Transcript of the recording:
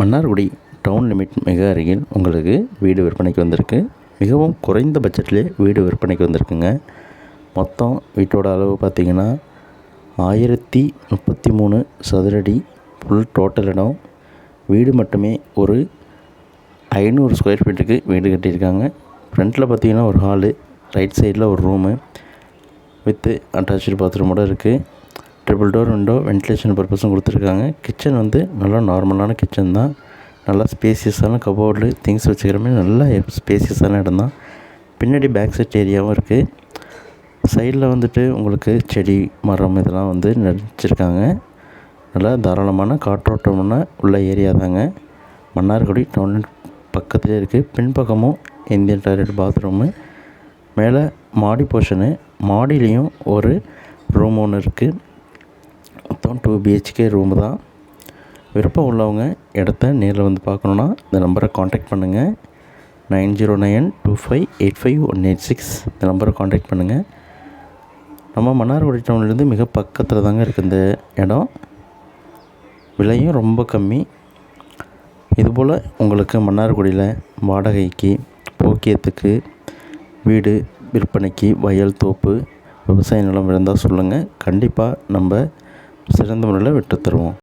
Mannargudi down limit மிக அருகில் உங்களுக்கு வீடு விற்பனைக்கு வந்திருக்கு. மிகவும் குறைந்த பட்ஜெட்லேயே வீடு விற்பனைக்கு வந்திருக்குங்க. மொத்தம் வீட்டோட அளவு பார்த்தீங்கன்னா ஆயிரத்தி முப்பத்தி மூணு சதுரடி ஃபுல் டோட்டல் இடம். வீடு மட்டுமே ஒரு ஐநூறு ஸ்கொயர் ஃபீட்டுக்கு வீடு கட்டியிருக்காங்க. ஃப்ரண்ட்டில் பார்த்தீங்கன்னா ஒரு ஹாலு ரைட் சைடில் ஒரு ரூமு வித்து அட்டாச்சு பாத்ரூமோட இருக்குது ட்ரிபிள் டோர் விண்டோ வென்டிலேஷன் பர்பஸும் கொடுத்துருக்காங்க. கிச்சன் வந்து நல்லா நார்மலான கிச்சன் தான். நல்லா ஸ்பேசியஸான கபோர்டு திங்ஸ் வச்சுக்கிற மாதிரி நல்லா ஸ்பேசியஸான இடம் தான். பின்னாடி பேக் சைட் ஏரியாவும் இருக்குது சைடில் வந்துட்டு உங்களுக்கு செடி மரம் இதெல்லாம் வந்து நடிச்சிருக்காங்க. நல்லா தாராளமான காற்றோட்டமான உள்ள ஏரியா தாங்க. மன்னார்குடி டவுன் பக்கத்துலேயே இருக்குது பின்பக்கமும் இந்தியன் டாய்லெட் பாத்ரூமு மேலே மாடி போர்ஷனு மாடியிலையும் ஒரு ரூம் ஒன்று இருக்குது மொத்தம் டூ பிஹெச்கே ரூம் தான். விருப்பம் உள்ளவங்க இடத்த நேரில் வந்து பார்க்கணுன்னா இந்த நம்பரை காண்டாக்ட் பண்ணுங்கள் nine zero nine two five eight five one eight six இந்த நம்பரை காண்டாக்ட் பண்ணுங்கள் நம்ம மன்னார்குடி டவுன்லேருந்து மிக பக்கத்தில் தாங்க இருக்குது இந்த இடம். விலையும் ரொம்ப கம்மி. இதுபோல் உங்களுக்கு மன்னார்குடியில் வாடகைக்கு போக்கியத்துக்கு வீடு விற்பனைக்கு வயல் தோப்பு விவசாய நிலம் இருந்தால் சொல்லுங்கள் கண்டிப்பாக நம்ம சிறந்த முறையில் விட்டு தருவோம்